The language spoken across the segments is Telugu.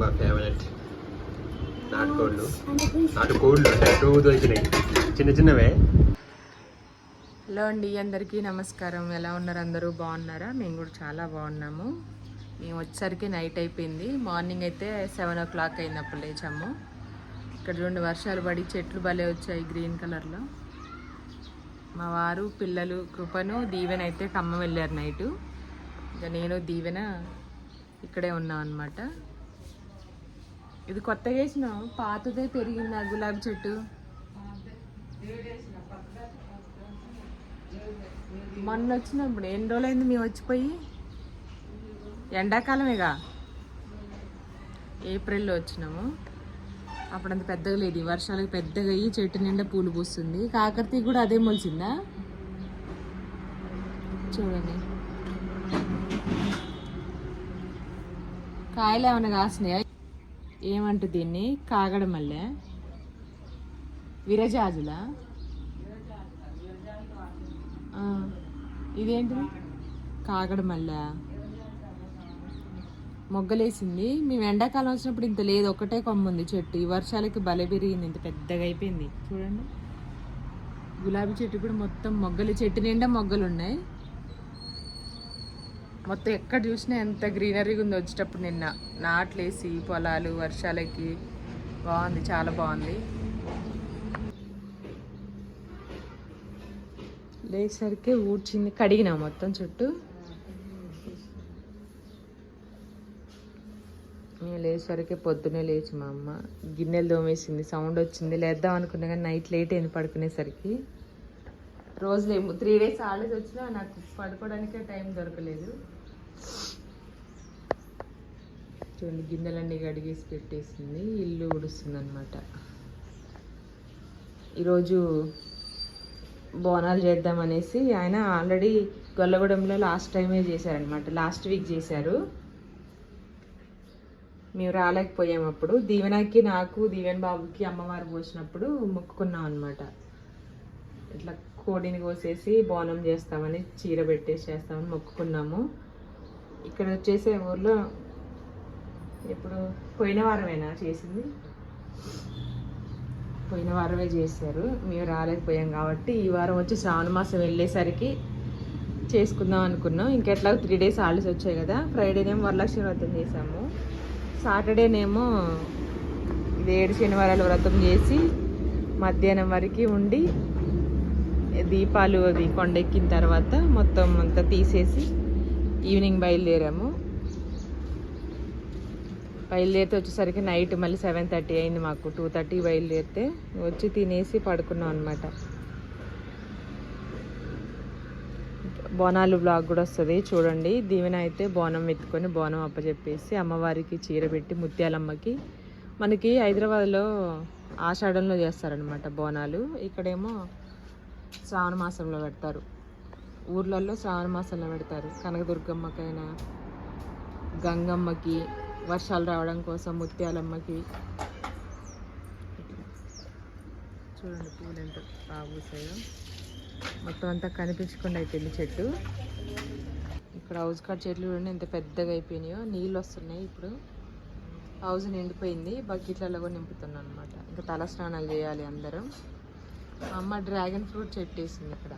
బాగా ఫేవరెట్ నాటుకోళ్ళు. నాటుకోళ్ళు అంటే టూ దొరికినాయి. చిన్న చిన్నవే. హలో అండి అందరికీ నమస్కారం. ఎలా ఉన్నారు అందరూ? బాగున్నారా? మేము కూడా చాలా బాగున్నాము. మేము వచ్చేసరికి నైట్ అయిపోయింది. మార్నింగ్ అయితే సెవెన్ ఓ క్లాక్ అయినప్పుడు లేచాము. ఇక్కడ రెండు వర్షాలు పడి చెట్లు భలే వచ్చాయి గ్రీన్ కలర్లో. మా వారు పిల్లలు కృపను దీవెన అయితే ఖమ్మం వెళ్ళారు నైటు. ఇంకా నేను దీవెన ఇక్కడే ఉన్నాం అనమాట ఇది కొత్తగా వేసిన పాతదే పెరిగింది ఆ గులాబీ చెట్టు. మొన్న వచ్చినప్పుడు ఎన్ని రోజులైంది మేము వచ్చిపోయి? ఎండాకాలమేగా? ఏప్రిల్లో వచ్చినాము. అప్పుడు అంత పెద్దగా లేదు. ఈ వర్షాలకు పెద్దగా అయ్యి చెట్టు నిండా పూలు పూస్తుంది. కాకరతీ కూడా అదే మొలిచిందా చూడండి. కాయలు ఏమైనా కాసినాయా ఏమంటు దీన్ని? కాగడ మల్లె. విరజాజుల. ఇదేంటి ఇదేంటిది? కాగడ మల్లె. మొగ్గలేసింది. మేము ఎండాకాలం వచ్చినప్పుడు ఇంత లేదు ఒకటే కొమ్మ ఉంది చెట్టు. ఈ వర్షాలకి బల పెరిగింది ఇంత పెద్దగా అయిపోయింది. చూడండి. గులాబీ చెట్టు కూడా మొత్తం మొగ్గలు చెట్టు నిండా మొగ్గలు ఉన్నాయి మొత్తం ఎక్కడ చూసినా ఎంత గ్రీనరీగా ఉందో వచ్చేటప్పుడు నిన్న. నాట్లేసి పొలాలు వర్షాలకి బాగుంది చాలా బాగుంది. లేసరికి ఊడ్చింది కడిగినా మొత్తం చుట్టూ. నేను లేచేసరికి పొద్దునే లేచి మా అమ్మ గిన్నెలు దోమేసింది సౌండ్ వచ్చింది. లేద్దాం అనుకున్నా కానీ నైట్ లేట్ అయింది పడుకునేసరికి. రోజులేము త్రీ డేస్ హాలిడేస్ వచ్చినా నాకు పడుకోవడానికే టైం దొరకలేదు. చూడండి గిన్నెలన్నీ కడిగేసి పెట్టేసింది. ఇల్లు ఉడుస్తుంది అనమాట ఈరోజు బోనాలు చేద్దామనేసి ఆయన ఆల్రెడీ గొల్లగూడెంలో లాస్ట్ టైమే చేశారనమాట లాస్ట్ వీక్ చేశారు. మేము రాలేకపోయాము అప్పుడు. దీవెనకి నాకు దీవెన్ బాబుకి అమ్మవారు పోసినప్పుడు మొక్కుకున్నాం అనమాట ఇట్లా కోడిని కోసేసి బోనం చేస్తామని చీర పెట్టేసి చేస్తామని మొక్కుకున్నాము. ఇక్కడ వచ్చేసే ఊర్లో ఇప్పుడు పోయిన వారమేనా చేసింది? పోయిన వారమే చేశారు. మేము రాలేకపోయాం కాబట్టి ఈ వారం వచ్చి శ్రావణ మాసం వెళ్ళేసరికి చేసుకుందాం అనుకున్నాం. ఇంకెట్లా త్రీ డేస్ హాలిడేస్ వచ్చాయి కదా. ఫ్రైడేనేమో వరలక్ష్మి వ్రతం చేసాము సాటర్డేనేమో ఇది ఏడు శనివారాలు వ్రతం చేసి మధ్యాహ్నం వరకు ఉండి దీపాలు అది కొండెక్కిన తర్వాత మొత్తం అంతా తీసేసి ఈవినింగ్ బయలుదేరాము. బయలుదేరితే వచ్చేసరికి నైట్ మళ్ళీ సెవెన్ థర్టీ అయింది మాకు. టూ థర్టీ బయలుదేరితే వచ్చి తినేసి పడుకున్నాం అనమాట బోనాలు బ్లాగ్ కూడా వస్తుంది చూడండి. దీవెన అయితే బోనం ఎత్తుకొని బోనం అప్పచెప్పేసి అమ్మవారికి చీర పెట్టి ముత్యాలమ్మకి మనకి హైదరాబాద్లో ఆషాఢంలో చేస్తారనమాట బోనాలు. ఇక్కడేమో శ్రావణ మాసంలో పెడతారు. ఊర్లలో శ్రావణ మాసంలో పెడతారు. కనకదుర్గమ్మకైనా గంగమ్మకి వర్షాలు రావడం కోసం ముత్యాలమ్మకి. చూడండి పూలు ఎంత బాగుసాయో మొత్తం అంతా కనిపించకుండా అయిపోయింది చెట్టు. ఇక్కడ హౌస్ కాట్ చెట్లు చూడండి ఎంత పెద్దగా అయిపోయినాయో. నీళ్ళు వస్తున్నాయి ఇప్పుడు. హౌస్ నిండిపోయింది. బకెట్లలో కూడా నింపుతున్నాను అనమాట ఇంకా తల స్నానాలు చేయాలి అందరం. అమ్మ డ్రాగన్ ఫ్రూట్ చెట్టు వేసింది ఇక్కడ.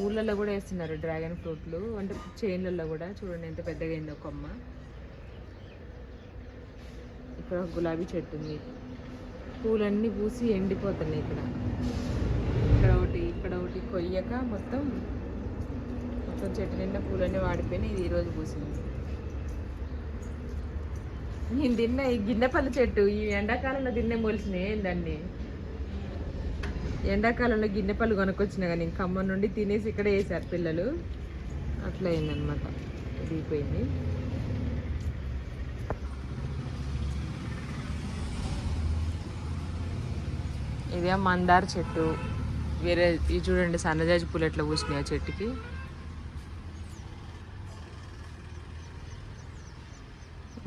ఊళ్ళల్లో కూడా వేస్తున్నారు డ్రాగన్ ఫ్రూట్లు. అంటే చైన్లలో కూడా చూడండి ఎంత పెద్దగా అయిందో కొమ్మ. ఇక్కడ గులాబీ చెట్టు ఉంది. పూలన్నీ పూసి ఎండిపోతున్నాయి ఇక్కడ. ఇక్కడ ఒకటి ఇక్కడ ఒకటి కొయ్యక మొత్తం మొత్తం చెట్టు నిండా పూలన్నీ వాడిపోయినాయి. ఇది ఈరోజు పూసింది. నేను తిన్న ఈ గిన్నెపల్లి చెట్టు ఈ ఎండాకాలంలో తిన్నే మొలిసినాయి దాన్ని ఎండాకాలంలో గిన్నె పళ్ళు కొనుక్కొచ్చినా కానీ ఖమ్మం నుండి తినేసి ఇక్కడే వేసారు పిల్లలు. అట్లా అయిందనమాట దిగిపోయింది ఇదే మందార చెట్టు. వేరే ఇది చూడండి సన్నజాజి పూలు ఎట్లా పూసినాయి ఆ చెట్టుకి.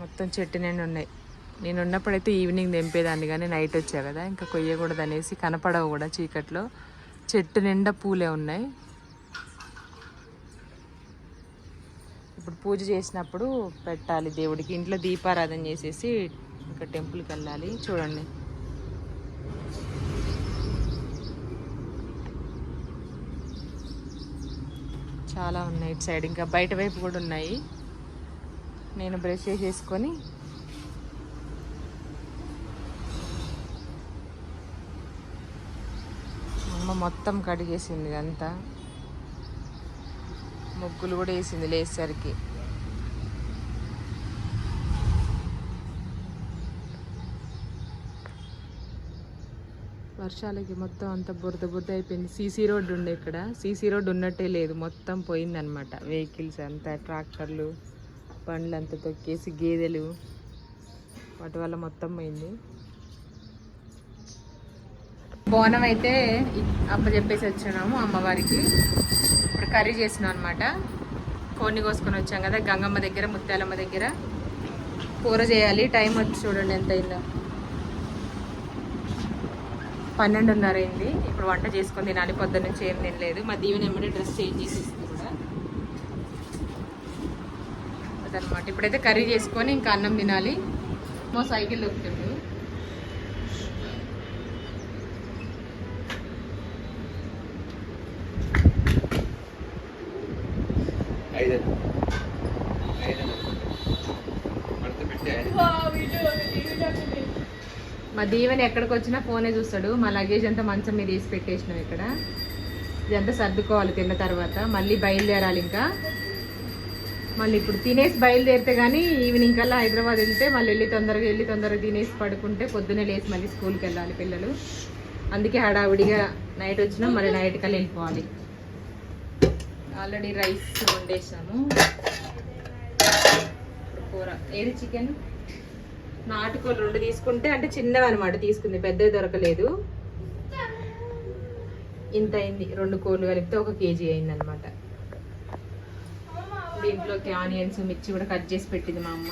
మొత్తం చెట్టు నిండి ఉన్నాయి నేను ఉన్నప్పుడైతే ఈవినింగ్ తెంపేదాన్ని కానీ నైట్ వచ్చా కదా. ఇంకా కొయ్యకూడదు అనేసి కనపడవు కూడా చీకట్లో. చెట్టు నిండా పూలే ఉన్నాయి. ఇప్పుడు పూజ చేసినప్పుడు పెట్టాలి దేవుడికి. ఇంట్లో దీపారాధన చేసేసి ఇంకా టెంపుల్కి వెళ్ళాలి. చూడండి. చాలా ఉన్నాయి ఇటు సైడ్. ఇంకా బయట వైపు కూడా ఉన్నాయి. నేను బ్రష్ చేసేసుకొని అమ్మ మొత్తం కడిగేసింది అంతా ముగ్గులు కూడా వేసింది లేసరికి. వర్షాలకి మొత్తం అంత బురద బురద అయిపోయింది. సీసీ రోడ్డు ఉండే ఇక్కడ. సీసీ రోడ్డు ఉన్నట్టే లేదు. మొత్తం పోయిందనమాట వెహికల్స్ అంతా ట్రాక్టర్లు బండ్లు అంతా తొక్కేసి గేదెలు వాటి వల్ల మొత్తం పోయింది. బోనం అయితే అప్పచెప్పేసి వచ్చినాము అమ్మవారికి. ఇప్పుడు కర్రీ చేసినాం అనమాట కోడిని కోసుకొని వచ్చాం కదా గంగమ్మ దగ్గర ముత్యాలమ్మ దగ్గర. కూర చేయాలి. టైం వచ్చి చూడండి ఎంత అయిందో. పన్నెండున్నర అయింది. ఇప్పుడు వంట చేసుకొని తినాలి. పొద్దున్న నుంచి ఏం తినలేదు. మా దీవెన ఎమ్మడే డ్రెస్ చేంజ్ చేసేసింది కూడా. అదనమాట ఇప్పుడైతే కర్రీ చేసుకొని ఇంకా అన్నం తినాలి. మా సైకిల్ దొక్కుతుంది ఐదు మా దీవెన ఎక్కడికి వచ్చినా ఫోనే చూస్తాడు. మా లగేజ్ అంతా మంచం మీద వేసి పెట్టేసినాం ఇక్కడ. ఇదంతా సర్దుకోవాలి తిన్న తర్వాత. మళ్ళీ బయలుదేరాలి ఇంకా. మళ్ళీ ఇప్పుడు తినేసి బయలుదేరితే కానీ ఈవినింగ్ కల్లా హైదరాబాద్ వెళ్తే మళ్ళీ వెళ్ళి తొందరగా వెళ్ళి తొందరగా తినేసి పడుకుంటే పొద్దున్నే లేచి మళ్ళీ స్కూల్కి వెళ్ళాలి పిల్లలు. అందుకే హడావిడిగా నైట్ వచ్చినా మళ్ళీ నైట్ కల్లా వెళ్ళిపోవాలి. ఆల్రెడీ రైస్ వండేసాము కూర. ఏది చికెన్? నాటుకోలు రెండు తీసుకుంటే అంటే చిన్నవి అనమాట తీసుకుంది. పెద్దవి దొరకలేదు. ఇంత అయింది. రెండు కోళ్ళు కలిపితే ఒక కేజీ అయింది అనమాట దీంట్లోకి ఆనియన్స్ మిర్చి కూడా కట్ చేసి పెట్టింది మా అమ్మ.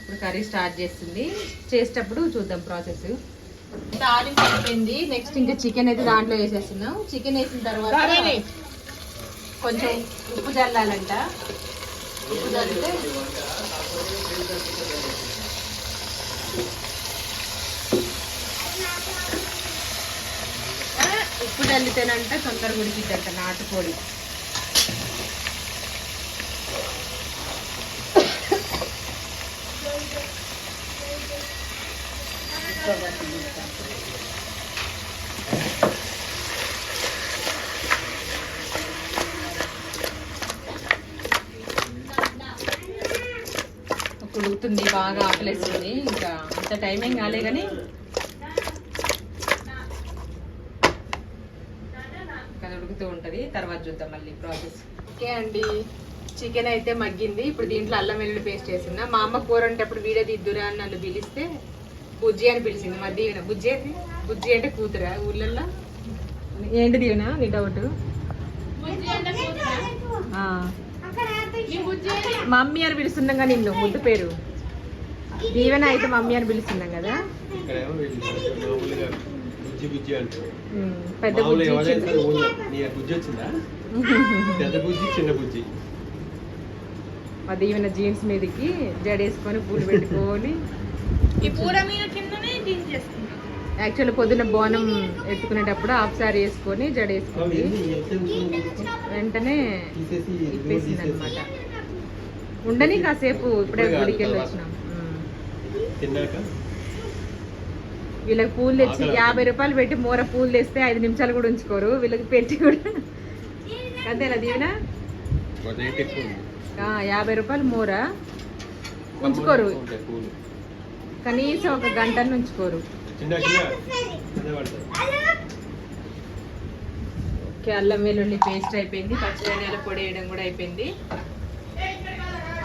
ఇప్పుడు కర్రీ స్టార్ట్ చేస్తుంది. చేసేటప్పుడు చూద్దాం ప్రాసెస్. తాలింపు అయిపోయింది. నెక్స్ట్ ఇంకా చికెన్ అయితే దాంట్లో వేసేస్తున్నాం. చికెన్ వేసిన తర్వాత కొంచెం ఉప్పు చల్లాలంట ఉప్పు చల్లితే ఉప్పు చల్లితేనంట తొందరగా ఉడికిద్దంట నాటుకోడి. ఉడుకుతుంది బాగా ఆకలేస్తుంది. ఇంకా అంత టైం ఏం కాలే కానీ అది ఉడుకుతూ ఉంటది. తర్వాత చూద్దాం మళ్ళీ ప్రాసెస్. ఓకే అండి. చికెన్ అయితే మగ్గింది. ఇప్పుడు దీంట్లో అల్లం వెల్లుల్లి పేస్ట్ చేస్తున్నా. మా అమ్మ కూర వంటప్పుడు వీడియో దిద్దురా అని నన్ను పిలిస్తే బుజ్జి అని పిలిచింది. మా దీవెన బుజ్జి ఏంటి బుజ్జి అంటే కూతురా ఊర్లల్లో? ఏంటి దీవెన? నీ డౌట్ మమ్మీ అని పిలుస్తున్నాం కదా నిన్ను ముద్దు పేరు. దీవెన అయితే మమ్మీ అని పిలుస్తున్నాం కదా. పెద్ద బుజ్జి చిన్న- బుజ్జి? మా దీవెన జీన్స్ మీదకి జడేసుకొని పూలు పెట్టుకొని ఈ మీద కిందనే యాక్చువల్లీ పొద్దున్న బోనం ఎత్తుకునేటప్పుడు హాఫ్ సారీ వేసుకొని ఈ ఎక్స్టెన్షన్ వెంటనే ఇప్పేసింది. అనమాట ఉండని కాసేపు ఇప్పుడే గుడికి వెళ్ళి వచ్చినాం. వీళ్ళకి పూలు తెచ్చి. యాభై రూపాయలు పెట్టి మూర పూలు తెస్తే ఐదు నిమిషాలు కూడా ఉంచుకోరు. వీళ్ళకి పెట్టి కూడా అంతేనా దీవెన? యాభై రూపాయలు మూర. ఉంచుకోరు. కనీసం ఒక గంట ఉంచుకోరు. ఓకే అల్లం వెల్లుల్లి పేస్ట్ అయిపోయింది. పచ్చిధనియాల పొడి వేయడం కూడా అయిపోయింది.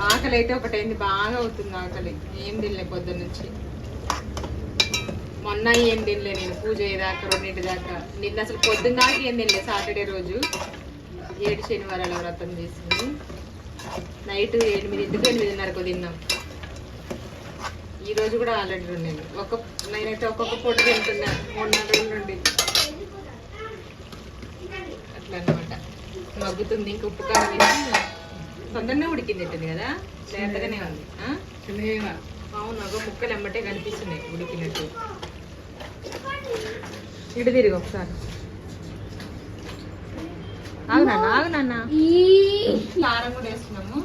ఆకలి అయితే ఒకటైంది బాగా అవుతుంది ఆకలి. ఏం తినలే పొద్దున్న నుంచి. మొన్న ఏం తినలే నేను పూజ అయ్యేదాకా రెండింటి దాకా. నిన్న అసలు పొద్దున్న దాకా ఏం తినలే సాటర్డే రోజు. ఏడు శనివారాల వ్రతం చేసింది. నైట్ ఎనిమిదింటికి ఎనిమిదిన్నరకు తిన్నాం. ఈ రోజు కూడా ఆల్రెడీ ఉండేది ఒక నేనైతే ఒక్కొక్క పూట తింటున్నా మూడు రోజుల నుండి అట్లా అనమాట మగ్గుతుంది ఇంక ఉప్పు కారం తొందరనే ఉడికినట్టుంది కదా? లేతగానే ఉంది? అవును ఒక ముక్కలు ఎమ్మటే కనిపిస్తున్నాయి ఉడికినట్టు. ఇటు తిరిగి ఒకసారి. ఆగు నాన్న ఆగు నాన్న. కారం కూడా వేస్తున్నాము.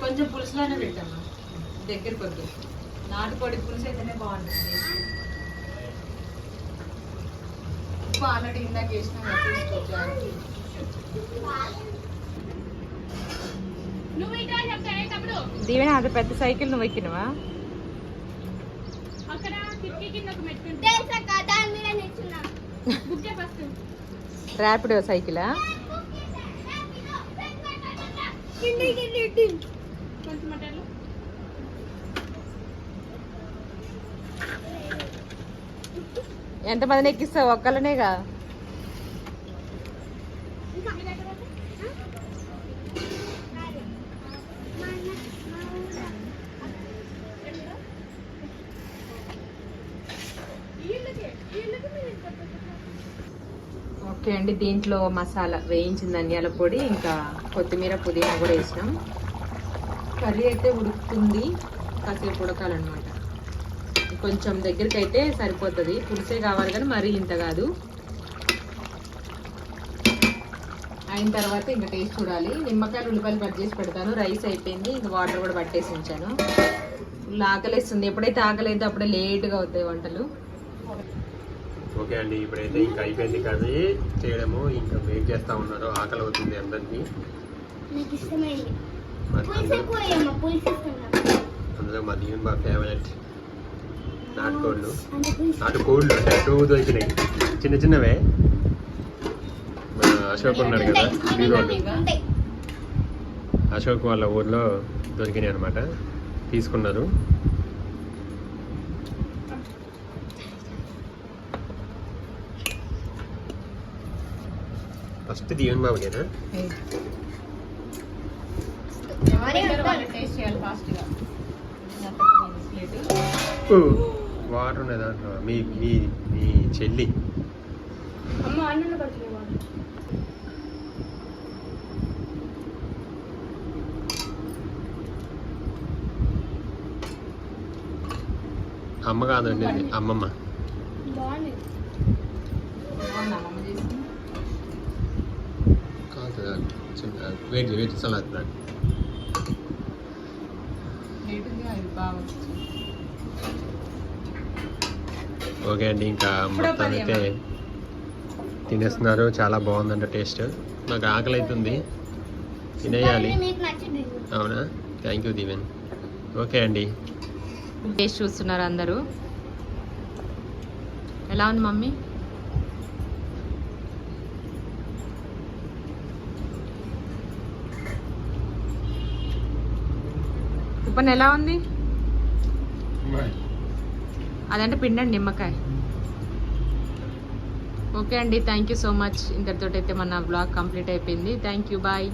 కొంచెం పులుసులోనే పెట్టాము దగ్గర కొద్ది. నాటుకోడి పులుసు అయితేనే బాగుంటుంది. ఉప్పు ఆల్రెడీ ఇందాక దీవెన అది పెద్ద సైకిల్ నువ్వు ఎక్కినవా? అక్కడ కిటికీ ర్యాపిడో సైకిలా? కొంచెం అటలు ఎంతమందిని ఎక్కిస్తావు? ఒక్కళ్ళనేగా? ఓకే అండి దీంట్లో మసాలా వేయించిన ధనియాల పొడి ఇంకా కొత్తిమీర పుదీనా కూడా వేసినాం. కర్రీ అయితే ఉడుకుతుంది. కాసేపు ఉడకాలన్నమాట. కొంచెం దగ్గరికి అయితే సరిపోతుంది. పులుసే కావాలి కానీ మరీ ఇంత కాదు. అయిన తర్వాత ఇంకా టేస్ట్ చూడాలి. నిమ్మకాయలు ఉల్లిపాయలు కట్ చేసి పెడతాను. రైస్ అయిపోయింది. ఇంకా వాటర్ కూడా పట్టేసి ఉంచాను. ఫుల్ ఆకలిస్తుంది ఎప్పుడైతే ఆకలి అప్పుడే లేట్గా అవుతాయి వంటలు. ఓకే అండి. ఇప్పుడైతే ఇంకా అయిపోయింది కర్రీ. చేయడము. ఇంకా వెయిట్ చేస్తా ఉన్నారు. ఆకలి అవుతుంది అందరికి. అందులో మా దీవెన్ మా ఫేవరెట్ నాటుకోళ్ళు. నాటుకోళ్ళు అంటే టూ దొరికినాయి. చిన్న చిన్నవే. అశోక్ ఉన్నాడు కదా ఉంటాయి. అశోక్ వాళ్ళ ఊర్లో దొరికినాయి అనమాట తీసుకున్నారు. ఫస్ట్ దీవెన్ ఎవరే ఉంటారు? టేస్ట్ చేయాలి ఫాస్ట్గా వాటర్ ఉన్నది దాంట్లో మీ మీ మీ చెల్లి. అమ్మ కాదండి అమ్మమ్మ. బాగుంది. కాదు చిన్న వెయిట్ వెయిట్ బాగా ఓకే అండి ఇంకా మొత్తం అయితే తినేస్తున్నారు చాలా బాగుందంట టేస్ట్. నాకు ఆకలి అవుతుంది తినేయాలి మీకు నచ్చింది. అవునా? థ్యాంక్ యూ దీవెన్ ఓకే అండి. టేస్ట్ చూస్తున్నారు అందరూ. ఎలా ఉంది మమ్మీ? ఉప్పన్ ఎలా ఉంది? అదంటే పిండండి నిమ్మకాయ. ఓకే అండి థ్యాంక్ యూ సో మచ్ ఇంతటితోటి అయితే మన బ్లాగ్ కంప్లీట్ అయిపోయింది. Thank you bye